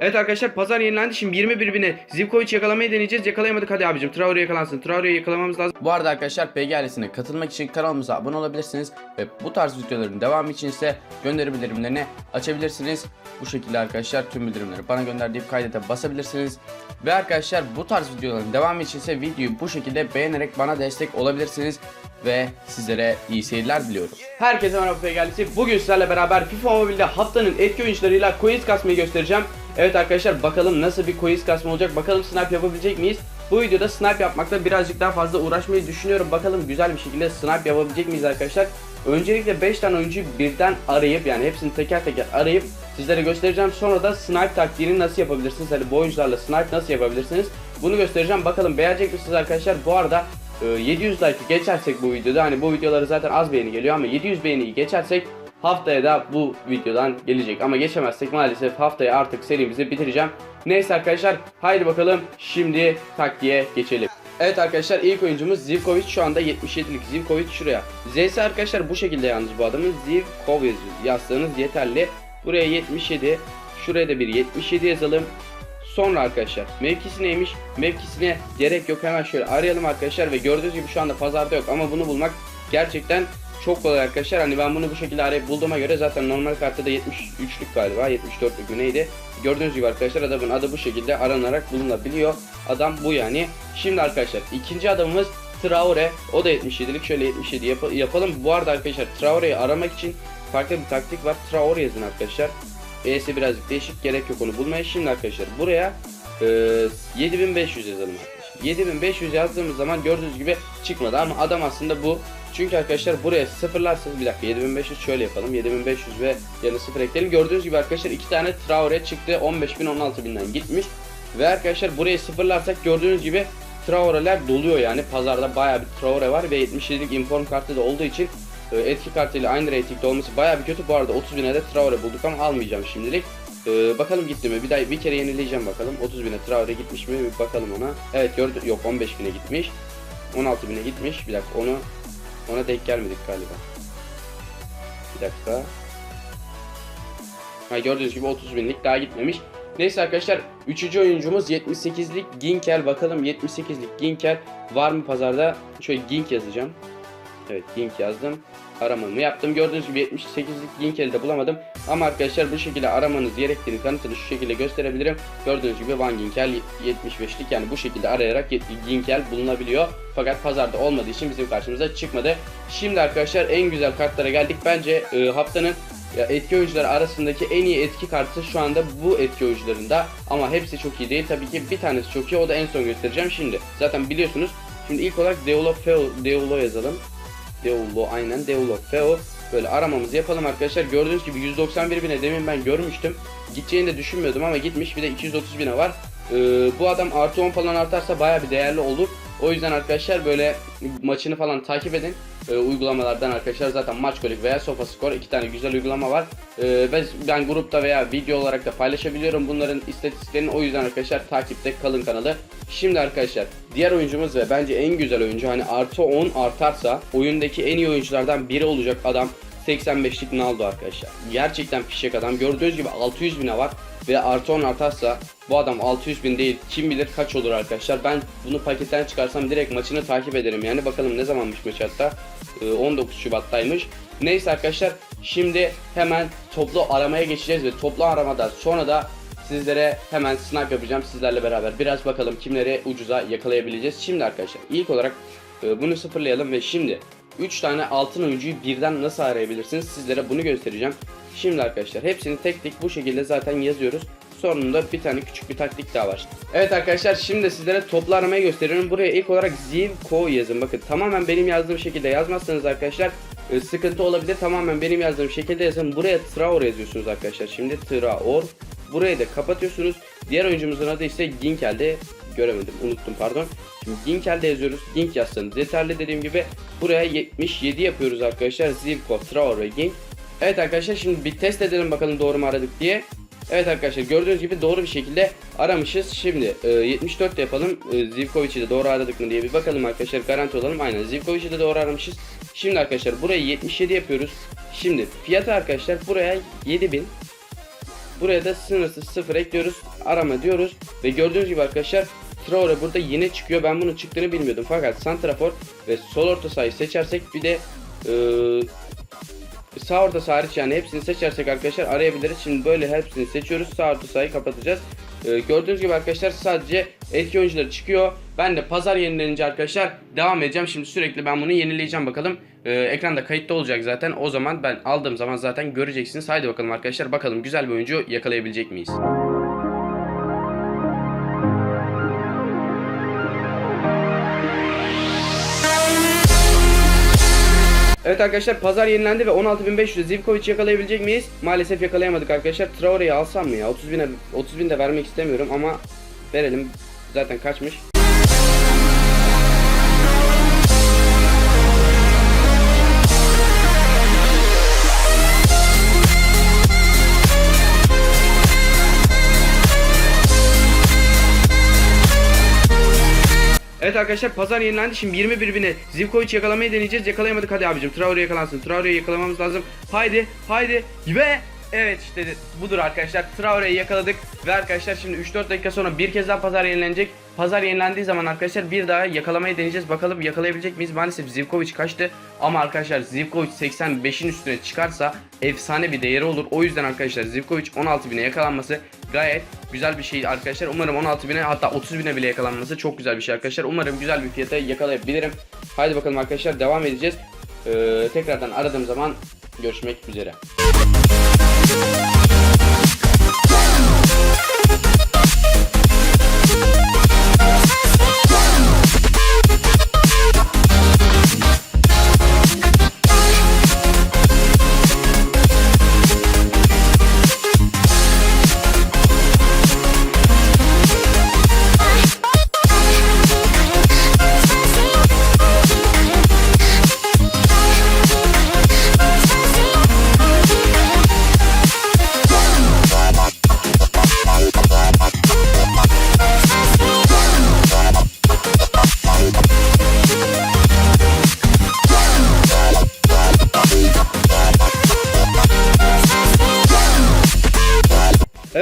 Evet arkadaşlar pazar yenilendi. Şimdi 21 bine Zivkovic yakalamayı deneyeceğiz. Yakalayamadık hadi abicim. Traore yakalansın. Traore'yi yakalamamız lazım. Bu arada arkadaşlar PG ailesine katılmak için kanalımıza abone olabilirsiniz. Ve bu tarz videoların devamı için ise gönderi bildirimlerini açabilirsiniz. Bu şekilde arkadaşlar tüm bildirimleri bana gönder deyip kaydete basabilirsiniz. Ve arkadaşlar bu tarz videoların devamı için ise videoyu bu şekilde beğenerek bana destek olabilirsiniz. Ve sizlere iyi seyirler diliyorum. Herkese merhaba PG ailesi. Bugün sizlerle beraber FIFA Mobile'de haftanın etki oyuncularıyla quiz kasmayı göstereceğim. Evet arkadaşlar bakalım nasıl bir quiz kasma olacak. Bakalım snipe yapabilecek miyiz? Bu videoda snipe yapmakta birazcık daha fazla uğraşmayı düşünüyorum. Bakalım güzel bir şekilde snipe yapabilecek miyiz arkadaşlar? Öncelikle 5 tane oyuncuyu birden arayıp yani hepsini teker teker arayıp sizlere göstereceğim. Sonra da snipe taktiğini nasıl yapabilirsiniz? Hani bu oyuncularla snipe nasıl yapabilirsiniz? Bunu göstereceğim. Bakalım beğenecek misiniz arkadaşlar? Bu arada e, 700 like geçersek bu videoda hani bu videoları zaten az beğeni geliyor ama 700 beğeniyi geçersek haftaya da bu videodan gelecek. Ama geçemezsek maalesef haftaya artık serimizi bitireceğim. Neyse arkadaşlar haydi bakalım şimdi taktiğe geçelim. Evet arkadaşlar ilk oyuncumuz Zivkovic şu anda 77'lik Zivkovic şuraya. Z'si arkadaşlar bu şekilde yalnız bu adamın Zivkovic yazsanız yeterli. Buraya 77 şuraya da bir 77 yazalım. Sonra arkadaşlar mevkisi neymiş? Mevkisine gerek yok hemen şöyle arayalım arkadaşlar ve gördüğünüz gibi şu anda pazarda yok ama bunu bulmak gerçekten çok kolay arkadaşlar. Hani ben bunu bu şekilde arayıp bulduğuma göre zaten normal kartta da 73'lük galiba 74'lük mü neydi? Gördüğünüz gibi arkadaşlar adamın adı bu şekilde aranarak bulunabiliyor. Adam bu yani. Şimdi arkadaşlar ikinci adamımız Traore. O da 77'lik. Şöyle 77 yap- yapalım. Bu arada arkadaşlar Traore'yi aramak için farklı bir taktik var. Traore yazın arkadaşlar. E'si birazcık değişik. Gerek yok onu bulmaya. Şimdi arkadaşlar buraya e, 7500 yazalım arkadaşlar. 7500 yazdığımız zaman gördüğünüz gibi çıkmadı ama adam aslında bu. Çünkü arkadaşlar buraya sıfırlarsanız bir dakika 7500 şöyle yapalım. 7500 ve yanı sıfır ekleyelim. Gördüğünüz gibi arkadaşlar iki tane Traore çıktı. 15000 16000'den gitmiş. Ve arkadaşlar burayı sıfırlarsak gördüğünüz gibi Traore'ler doluyor yani. Pazarda bayağı bir Traore var ve 77'lik inform kartı da olduğu için e, etki kartıyla aynı ratingde olması bayağı bir kötü. Bu arada 30 bine de Traore bulduk ama almayacağım şimdilik. E, bakalım gitti mi? Bir daha bir kere yenileyeceğim bakalım. 30 bine Traore gitmiş mi? Bir bakalım ona. Evet gördü. Yok 15 bine gitmiş. 16 bine gitmiş. Bir dakika onu ona denk gelmedik galiba. Bir dakika. Ha gördüğünüz gibi 30 binlik daha gitmemiş. Neyse arkadaşlar 3. oyuncumuz 78'lik Ginkel. Bakalım 78'lik Ginkel var mı pazarda? Şöyle Gink yazacağım. Evet Gink yazdım. Aramamı yaptım. Gördüğünüz gibi 78'lik Ginkel'i de bulamadım. Ama arkadaşlar bu şekilde aramanız gerektiğini kanıtını şu şekilde gösterebilirim. Gördüğünüz gibi Van Ginkel 75'lik yani bu şekilde arayarak Ginkel bulunabiliyor. Fakat pazarda olmadığı için bizim karşımıza çıkmadı. Şimdi arkadaşlar en güzel kartlara geldik. Bence e, haftanın ya etki oyuncuları arasındaki en iyi etki kartı şu anda bu etki oyuncularında ama hepsi çok iyi değil. Tabii ki bir tanesi çok iyi. O da en son göstereceğim şimdi. Zaten biliyorsunuz. Şimdi ilk olarak Deolo Feo Deolo yazalım. Deolo aynen Deolo Feo. Böyle aramamızı yapalım arkadaşlar. Gördüğünüz gibi 191 bine demin ben görmüştüm. Gideceğini de düşünmüyordum ama gitmiş. Bir de 230 bine var. Ee, bu adam artı 10 falan artarsa baya bir değerli olur. O yüzden arkadaşlar böyle maçını falan takip edin. Ee, uygulamalardan arkadaşlar zaten maç kolik veya sofa skor iki tane güzel uygulama var. Ee, ve ben grupta veya video olarak da paylaşabiliyorum bunların istatistiklerini. O yüzden arkadaşlar takipte kalın kanalı. Şimdi arkadaşlar diğer oyuncumuz ve bence en güzel oyuncu hani artı 10 artarsa oyundaki en iyi oyunculardan biri olacak adam 85'lik Naldo arkadaşlar. Gerçekten fişek adam. Gördüğünüz gibi 600 bine var ve artı 10 artarsa bu adam 600 bin değil kim bilir kaç olur arkadaşlar. Ben bunu paketten çıkarsam direkt maçını takip ederim yani bakalım ne zamanmış maç hatta. Ee, 19 Şubat'taymış. Neyse arkadaşlar şimdi hemen toplu aramaya geçeceğiz ve toplu aramada sonra da sizlere hemen snipe yapacağım sizlerle beraber. Biraz bakalım kimleri ucuza yakalayabileceğiz. Şimdi arkadaşlar ilk olarak e, bunu sıfırlayalım ve şimdi 3 tane altın oyuncuyu birden nasıl arayabilirsiniz sizlere bunu göstereceğim. Şimdi arkadaşlar hepsini tek tek bu şekilde zaten yazıyoruz. Sonunda bir tane küçük bir taktik daha var. Evet arkadaşlar şimdi sizlere toplu aramayı gösteriyorum. Buraya ilk olarak Zivko yazın. Bakın tamamen benim yazdığım şekilde yazmazsanız arkadaşlar e, sıkıntı olabilir. Tamamen benim yazdığım şekilde yazın. Buraya Traore yazıyorsunuz arkadaşlar. Şimdi Traor. Burayı da kapatıyorsunuz. Diğer oyuncumuzun adı ise Ginkel'de göremedim unuttum pardon. Şimdi Ginkel'de yazıyoruz. Gink yazsanız yeterli dediğim gibi buraya 77 yapıyoruz arkadaşlar. Zivko, Traore ve Gink. Evet arkadaşlar şimdi bir test edelim bakalım doğru mu aradık diye. Evet arkadaşlar gördüğünüz gibi doğru bir şekilde aramışız. Şimdi e, 74 de yapalım. E, Zivkovic'i de doğru aradık mı diye bir bakalım arkadaşlar. Garanti olalım. Aynen Zivkovic'i de doğru aramışız. Şimdi arkadaşlar burayı 77 yapıyoruz. Şimdi fiyatı arkadaşlar buraya 7000 Buraya da sınırsız sıfır ekliyoruz. Arama diyoruz. Ve gördüğünüz gibi arkadaşlar Traore burada yine çıkıyor. Ben bunun çıktığını bilmiyordum. Fakat Santrafor ve sol orta sahayı seçersek bir de eee sağ orta hariç yani hepsini seçersek arkadaşlar arayabiliriz. Şimdi böyle hepsini seçiyoruz. Sağ orta sahayı kapatacağız. Ee, gördüğünüz gibi arkadaşlar sadece etki oyuncuları çıkıyor. Ben de pazar yenilenince arkadaşlar devam edeceğim. Şimdi sürekli ben bunu yenileyeceğim bakalım. Ee, ekranda kayıtta olacak zaten. O zaman ben aldığım zaman zaten göreceksiniz. Haydi bakalım arkadaşlar bakalım güzel bir oyuncu yakalayabilecek miyiz? Evet arkadaşlar pazar yenilendi ve 16.500 Zivkovic yakalayabilecek miyiz? Maalesef yakalayamadık arkadaşlar. Traore'yi alsam mı ya? 30 bine 30 bin de vermek istemiyorum ama verelim. Zaten kaçmış. Evet arkadaşlar pazar yenilendi. Şimdi 21 bine Zivkovic yakalamayı deneyeceğiz. Yakalayamadık hadi abicim. Traore yakalansın. Traore'yi yakalamamız lazım. Haydi haydi ve Evet işte budur arkadaşlar. Traore'yi yakaladık ve arkadaşlar şimdi 3-4 dakika sonra bir kez daha pazar yenilenecek. Pazar yenilendiği zaman arkadaşlar bir daha yakalamayı deneyeceğiz. Bakalım yakalayabilecek miyiz? Maalesef Zivkovic kaçtı. Ama arkadaşlar Zivkovic 85'in üstüne çıkarsa efsane bir değeri olur. O yüzden arkadaşlar Zivkovic 16 bine yakalanması gayet güzel bir şey arkadaşlar. Umarım 16 bine hatta 30 bine bile yakalanması çok güzel bir şey arkadaşlar. Umarım güzel bir fiyata yakalayabilirim. Haydi bakalım arkadaşlar devam edeceğiz. Ee, tekrardan aradığım zaman görüşmek üzere. Música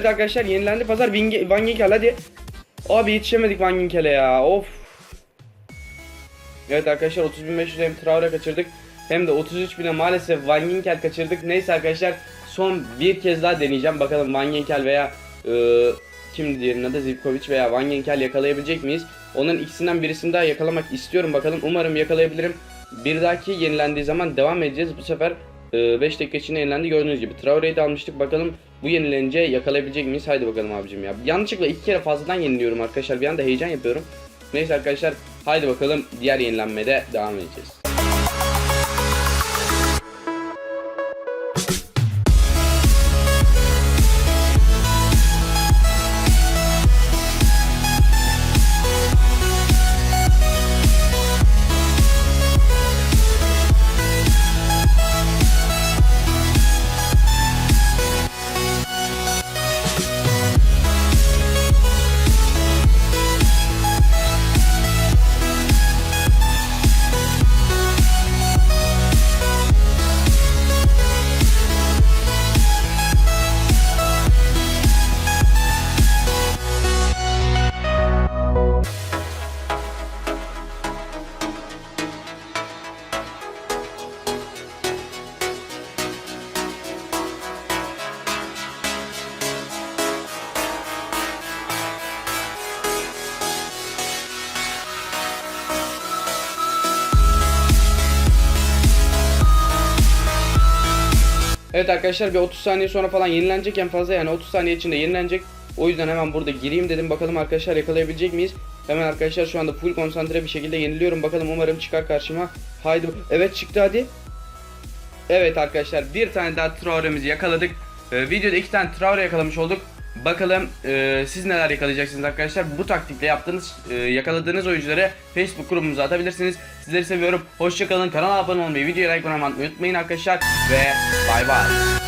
Evet arkadaşlar yenilendi pazar Vinge- Van Ginkel hadi. Abi yetişemedik Van Ginkel'e ya of. Evet arkadaşlar 30.500 hem Traore kaçırdık hem de 33.000'e maalesef Van Ginkel kaçırdık. Neyse arkadaşlar son bir kez daha deneyeceğim. Bakalım Van Ginkel veya e, kim diğerinin adı Zivkovic veya Van Ginkel yakalayabilecek miyiz? Onun ikisinden birisini daha yakalamak istiyorum bakalım. Umarım yakalayabilirim. Bir dahaki yenilendiği zaman devam edeceğiz. Bu sefer 5 dakika içinde yenilendi gördüğünüz gibi. Traore'yi de almıştık bakalım bu yenilenince yakalayabilecek miyiz? Haydi bakalım abicim ya. Yanlışlıkla iki kere fazladan yeniliyorum arkadaşlar. Bir anda heyecan yapıyorum. Neyse arkadaşlar haydi bakalım diğer yenilenmede devam edeceğiz. Evet arkadaşlar bir 30 saniye sonra falan yenilenecek en fazla yani 30 saniye içinde yenilenecek. O yüzden hemen burada gireyim dedim bakalım arkadaşlar yakalayabilecek miyiz? Hemen arkadaşlar şu anda full konsantre bir şekilde yeniliyorum bakalım umarım çıkar karşıma. Haydi evet çıktı hadi. Evet arkadaşlar bir tane daha Traore'mizi yakaladık. Ee, videoda iki tane Traore yakalamış olduk. Bakalım e, siz neler yakalayacaksınız arkadaşlar. Bu taktikle yaptığınız, e, yakaladığınız oyuncuları Facebook grubumuza atabilirsiniz. Sizleri seviyorum. Hoşçakalın. Kanala abone olmayı, videoya like atmayı unutmayın arkadaşlar. Ve bay bay.